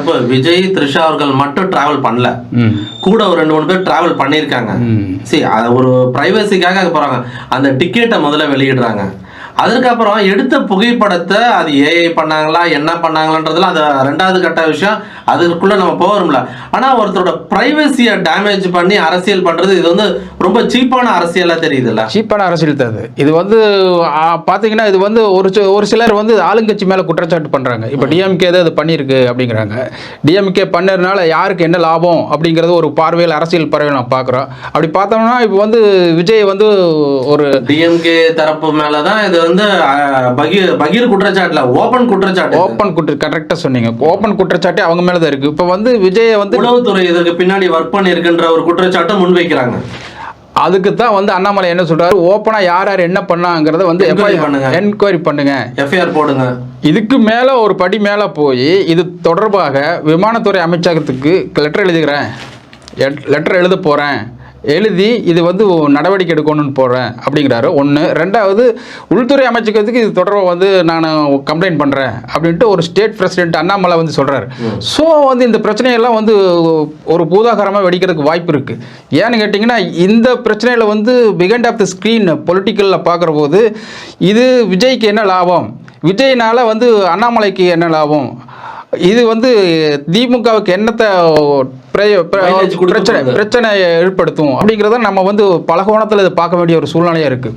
இப்போ விஜய் த்ரிஷா அவர்கள் மட்டும் டிராவல் பண்ணல. கூட ஒரு ரெண்டு மூணு பேர் டிராவல் பண்ணியிருக்காங்க. சரி அது ஒரு பிரைவசிக்காக அங்கே போகிறாங்க அந்த டிக்கெட்டை முதல்ல வெளியிடுறாங்க. அதுக்கப்புறம் எடுத்த புகைப்படத்தை அது ஏஐ பண்ணாங்களா என்ன பண்ணாங்களான்றதுல அது ரெண்டாவது கட்ட விஷயம். அதுக்குள்ள நம்ம போகிறோம்ல ஆனால் ஒருத்தரோட ப்ரைவசியை டேமேஜ் பண்ணி அரசியல் பண்ணுறது இது வந்து ரொம்ப சீப்பான அரசியலாக தெரியுதுல்ல. சீப்பான அரசியல் தான் இது வந்து பார்த்தீங்கன்னா இது வந்து ஒரு ஒரு சிலர் வந்து ஆளுங்கட்சி மேலே குற்றச்சாட்டு பண்ணுறாங்க இப்போ டிஎம்கே தான் இது பண்ணியிருக்கு அப்படிங்கிறாங்க. டிஎம்கே பண்ணதுனால யாருக்கு என்ன லாபம் அப்படிங்கிறது ஒரு பார்வையில் அரசியல் பறவை நான் பார்க்குறோம் அப்படி பார்த்தோம்னா இப்போ வந்து விஜய் வந்து ஒரு டிஎம்கே தரப்பு மேலே தான் இது வந்து பகீர் பகீர் குற்றச்சாட்டுல ஓப்பன் குற்றச்சாட்டு. ஓப்பன் குற்ற கரெக்டாக சொன்னீங்க. ஓப்பன் குற்றச்சாட்டு அவங்க மேலே தான் இருக்குது இப்போ வந்து விஜயை வந்து உளவுத்துறை இதற்கு பின்னாடி ஒர்க் பண்ணியிருக்குன்ற ஒரு குற்றச்சாட்டை முன்வைக்கிறாங்க. அதுக்கு தான் வந்து அண்ணாமலை என்ன சொல்றாரு? ஓப்பனாக யார் யார் என்ன பண்ணாங்கிறத வந்து Enquiry பண்ணுங்க. என்கொயரி பண்ணுங்க. எஃப்ஐஆர் போடுங்க. இதுக்கு மேலே ஒரு படி மேலே போய் இது தொடர்பாக விமானத்துறை அமைச்சகத்துக்கு லெட்டர் எழுதுகிறேன். லெட்டர் எழுத போகிறேன் எழுதி இது வந்து நடவடிக்கை எடுக்கணும்னு போகிறேன் அப்படிங்கிறாரு. ஒன்று ரெண்டாவது உள்துறை அமைச்சகத்துக்கு இது தொடர்பாக வந்து நான் கம்ப்ளைண்ட் பண்ணுறேன் அப்படின்ட்டு ஒரு ஸ்டேட் பிரசிடென்ட் அண்ணாமலை வந்து சொல்கிறாரு ஸோ வந்து இந்த பிரச்சனையெல்லாம் வந்து ஒரு பூதாகரமாக வெடிக்கிறதுக்கு வாய்ப்பு இருக்குது ஏன்னு கேட்டிங்கன்னா இந்த பிரச்சனையில் வந்து பிகண்ட் ஆஃப் த ஸ்க்ரீன் பொலிட்டிக்கலில் பார்க்குற போது இது விஜய்க்கு என்ன லாபம்? விஜய்னால வந்து அண்ணாமலைக்கு என்ன லாபம்? இது வந்து திமுகவுக்கு என்னத்தை பிரச்சனை. பிரச்சனை ஏற்படுத்தும் அப்படிங்கிறத நம்ம வந்து பல கோணத்தில் இது பார்க்க வேண்டிய ஒரு சூழ்நிலையாக இருக்குது